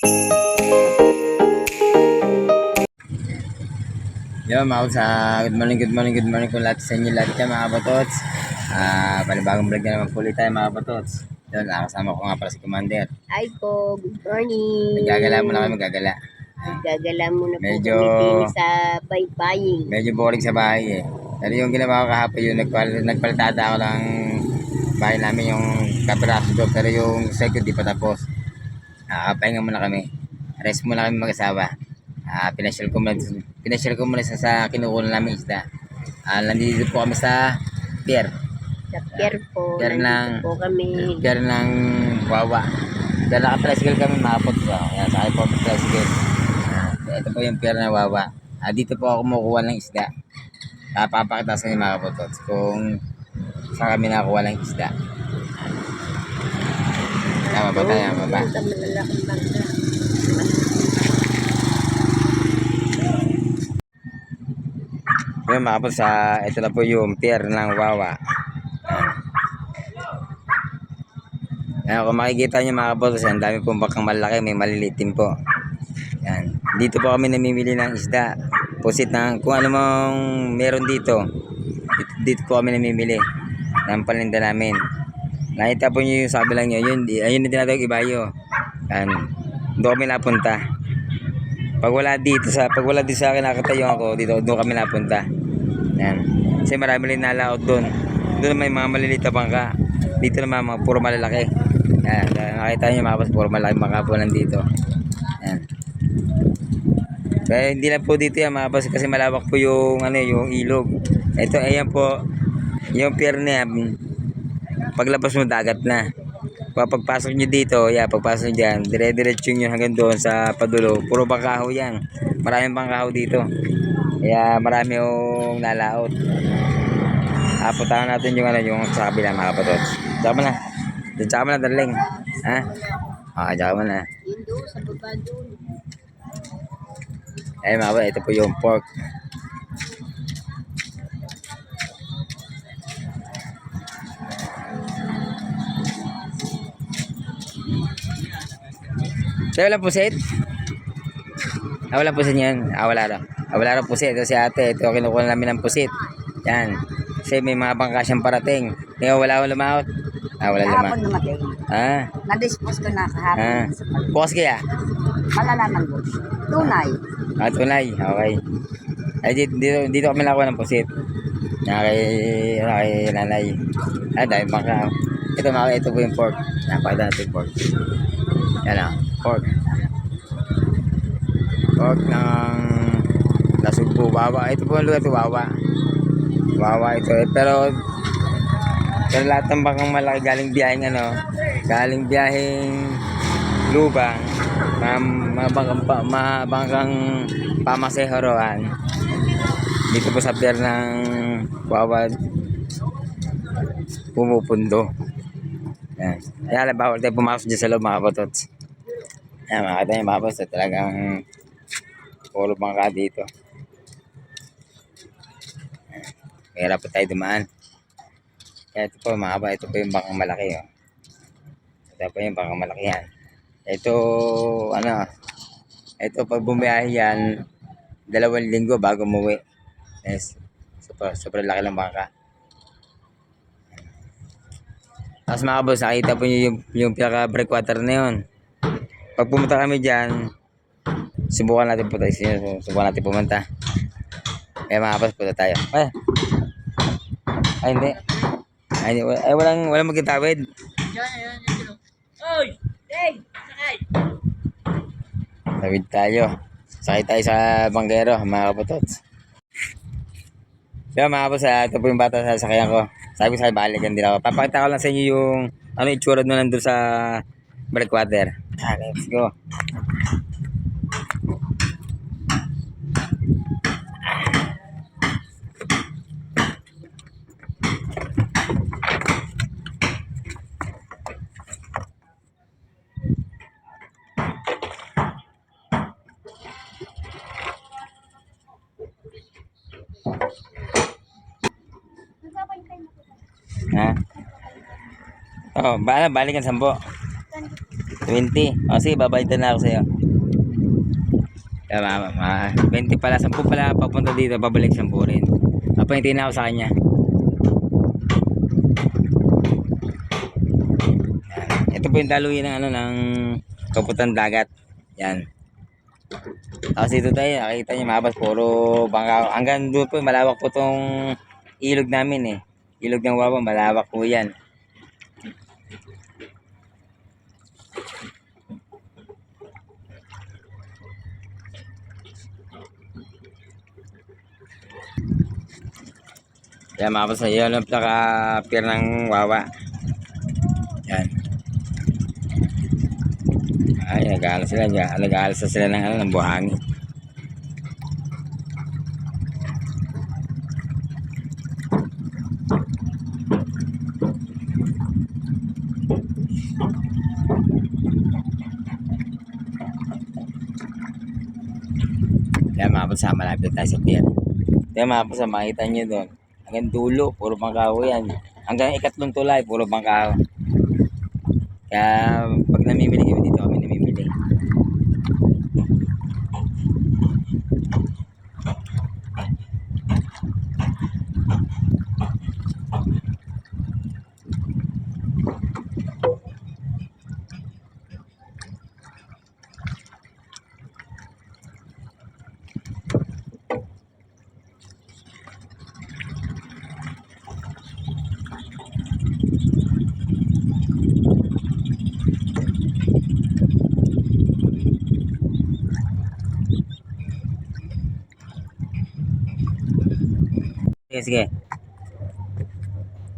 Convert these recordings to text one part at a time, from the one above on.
Yo, mga sa good morning, good morning, good morning kung lahat sa inyo lahat yan mga batots. Ah, panibagong vlog na naman po ulit tayo mga batots. Yun, nakasama ko nga pala si Commander. Hi po, good morning. Nagagala mo na kami, magagala. Gagala muna po Medyo- kami din sa baybaying. Medyo boring sa bahay eh. Pero yung ginawa ko kahapon yung nagpal nagpalitada ako ng bahay namin yung kabiraso doon. Pero yung second di pa tapos. Ah, pahinga muna kami. Rest muna kami mag-asawa. Ah, pinasyal ko muna, pinasyal ko muna sa, sa kinukuha namin isda. Ah, nandito po kami sa pier. Sa pier po, Pier ng- po kami. Pier ng Wawa. Dahil naka-tricycle kami makapot po. Ayan, sakay po ang tricycle. Ah, ito po yung pier ng Wawa. Ah, dito po ako kumukuha ng isda. Papapakita sa inyo mga kapotots kung saan kami nakakuha ng isda. Tama ba tayo? Tama. Yun mga kapotots, sa ito na po yung pier ng Wawa. Yan, kung makikita nyo mga kapotots, ang dami pong bakang malaki, may maliliit din po. Yan. Dito po kami namimili ng isda. Pusit ng kung ano mong meron dito. Dito, dito po kami namimili ng paninda namin. Nakita po nyo yung sabi lang nyo, yun, ayun na tinatawag ibayo. Yan. Doon kami napunta. Pag wala dito sa pag wala dito sa akin nakatayo ako dito doon kami napunta. Yan. Kasi marami rin nalaot doon. Doon may mga maliliit na bangka. Dito naman mga puro malalaki. Yan. Nakita niyo mga boss, puro malaki bangka po nandito. Yan. Kaya hindi lang po dito yan mga boss kasi malawak po yung ano yung ilog. Ito ayan po yung pier na. Paglabas mo dagat na. Pagpasok nyo dito, yeah, pagpasok nyo dyan, dire-diretso nyo hanggang doon sa padulo. Puro bangkaho yan. Maraming bangkaho dito. Kaya marami yung nalaot. Ah, puntahan natin yung ano, yung sa kabila mga kapatid. Tsaka mo na. Tsaka mo na, darling. Ha? Ah, tsaka mo na. Yun doon, sa baba doon. Eh mga kapatid, ito po yung pork. Sa'yo walang pusit? Ah, walang pusit yan. Ah, wala raw. Ah, wala raw pusit. Ito si ate. Ito kinukuha namin ng pusit. Yan. Kasi may mga bangka siyang parating. Ngayon wala akong lumaot. Ah, wala lumaot. Kahapon namatay. Ah, Na-dispose ko na kahapon. ah. Bukas kaya? Malalaman ko. Tunay. Ah, tunay. Okay. Ay, dito, dito, dito kami nakuha ng pusit. Na kay, na kay nanay. Ah, dahil baka. Ito mga, ito po yung pork. Napakita natin pork. Yan ah, pork. Pork ng nasugpo, wawa. Ito po ang lugar ito, wawa. Wawa ito. Eh, pero, pero lahat ng bangkang malaki galing biyaheng ano, galing biyaheng lubang, mga, mga bangkang, pa, mga pamasehoroan. Dito po sa pier ng Wawa pumupundo. Yan. Kaya lang, bawal tayo pumasok dyan sa loob mga kapotots. Yan, mga katayo mga kapotots. Talagang puro bangka dito. Mahirap po tayo dumaan. Kaya ito po kapotots, ito po yung bangkang malaki. Oh. Ito po yung bangkang malaki yan. Ito, ano, ito pag bumiyahe yan, dalawang linggo bago umuwi. Yes. Super, super laki ng bangka. Tapos mga boss, nakita po nyo yung, yung pinaka breakwater na yun. Pag pumunta kami dyan, subukan natin po tayo. Subukan natin pumunta. Kaya mga boss, punta tayo. Ay, ay hindi. Ay, hindi. Ay, walang, walang magkitawid. Tawid tayo. Sakay tayo sa banggero, mga kaputots. Kaya mga boss, ah, ito po yung bata sa sakyan ko. Sabi sa balikan din ako. Papakita ko lang sa inyo yung ano itsura doon nandun sa breakwater. Ah, let's go. Ha? Oh, bala balikan sambo. 20. O sige, babayad na ako sa'yo. Kaya ma, ma, 20 pala, 10 pala papunta dito, babalik 10 rin. Papahintayin na ako sa kanya. Ito po yung daluyan ng ano ng kaputan dagat. Yan. Tapos dito tayo, nakikita niyo mabas, puro bangka. Hanggang doon po, malawak po tong ilog namin eh. Ilog ng Wawa, malawak po yan. Kaya mabas sa iyo lang plaka pier ng Wawa. Yan. Ay, nag-aalas sila. Nag-aalas na sila ng, ano, ng buhangin. Kaya mga sa malapit tayo sa pier. Kaya mga sa makita nyo doon. Hanggang dulo, puro bangkaho yan. Hanggang ikatlong tulay, puro bangkaho. Kaya pag namimili kami dito, kami namimili. Sige, sige.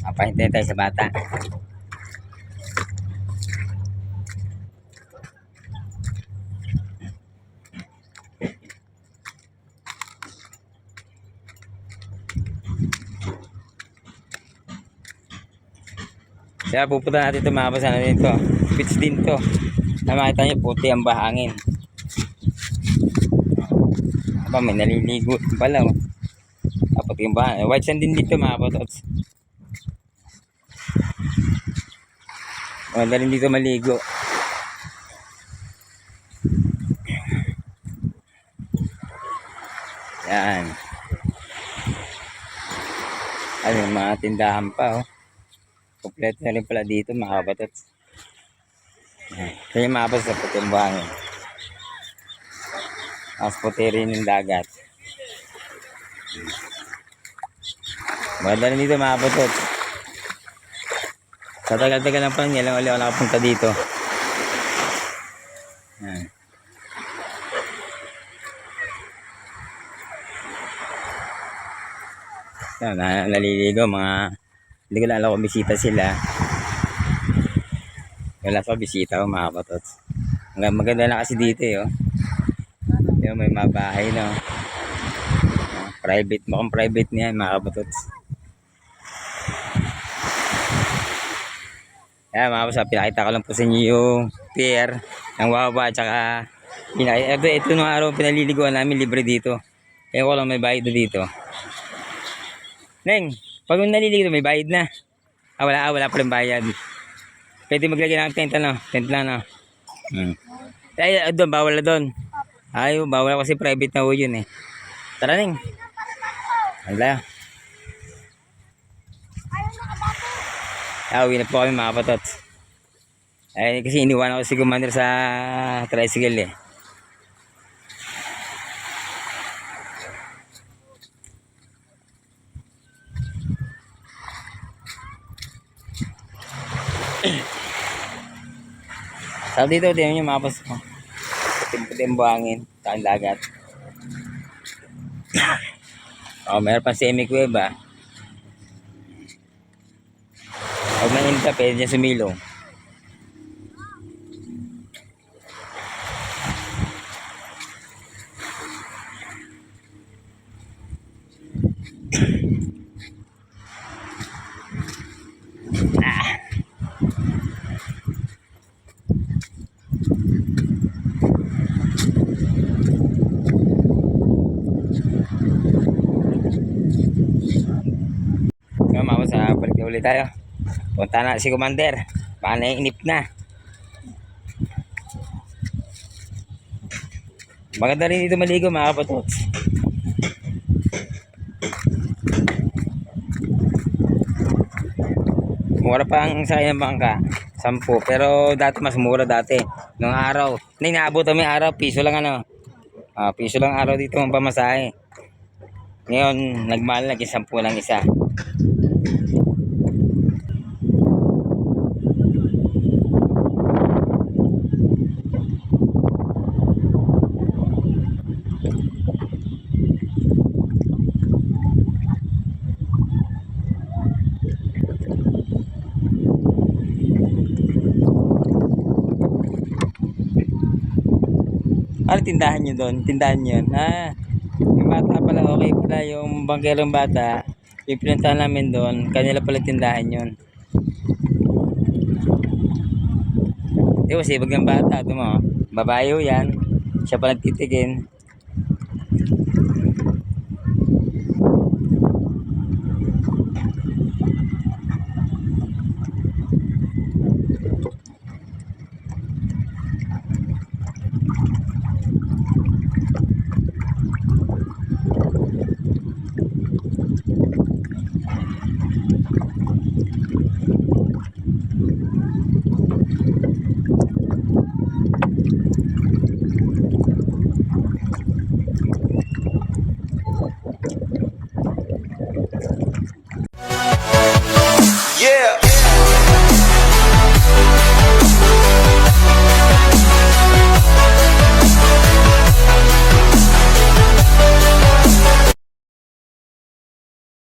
Papahintay tayo sa bata. Kaya pupunta natin ito mga basa natin ito. Beach din to. Na makita niyo puti ang bahangin. Aba, may naliligo pala. Oh. Yung bahangin. White sand din dito mga batots. Wala rin dito maligo. Yan. Ano yung mga tindahan pa oh. Kompleto na rin pala dito mga kabatots. Yan. Kaya mga sa puting buhangin. Mas puti rin yung dagat. Maganda rin dito mga kabatots. Sa tagal-tagal lang pa lang lang ulit ako nakapunta dito. Yan. Yan, na, naliligo mga hindi ko lang alam kung bisita sila. Wala pa bisita ko mga. Hanggang maganda na kasi dito eh. Oh. Yung may mga bahay no. Private, mukhang private niyan mga kapatots. Kaya mga kapatots, pinakita ko lang po sa inyo yung pier ng Wawa at saka pinakita, ito, ito nung araw pinaliliguan namin libre dito. Kaya ko lang may bayad na dito. Neng, pag naliligo may bayad na. Ah, wala, ah, wala pa rin bayad. Pwede maglagay ng tent, ano? Tent lang, no? Hmm. Ay, ah, doon, bawal na doon. Ay, bawal kasi private na ho yun, eh. Tara, Neng. Wala. Uwi na po kami, mga patots. Ay, kasi iniwan ako si Commander sa tricycle, eh. Sa dito, tingnan nyo mapas ko. Puting-puti ang buhangin. Sa ang dagat. oh, meron pa semi-cueva. Pag mainit ka, pwede niya sumilong. Na ulit tayo. Punta na si Commander. Baka naiinip na. Maganda rin dito maligo mga kapatots. Mura pa ang sa ng bangka. Sampu. Pero dati mas mura dati. Nung araw. Hindi naabot kami araw. Piso lang ano. Ah, piso lang araw dito ang pamasahe. Ngayon, nagmahal na sampu lang isa. Ano tindahan nyo doon? Tindahan yun? Ah, yung bata pala, okay pala. Yung bangkerong bata, yung pinuntahan namin doon, kanila pala tindahan yun. Di ba, sibag ng bata, ito mo. Babayo yan. Siya pa nagtitigin.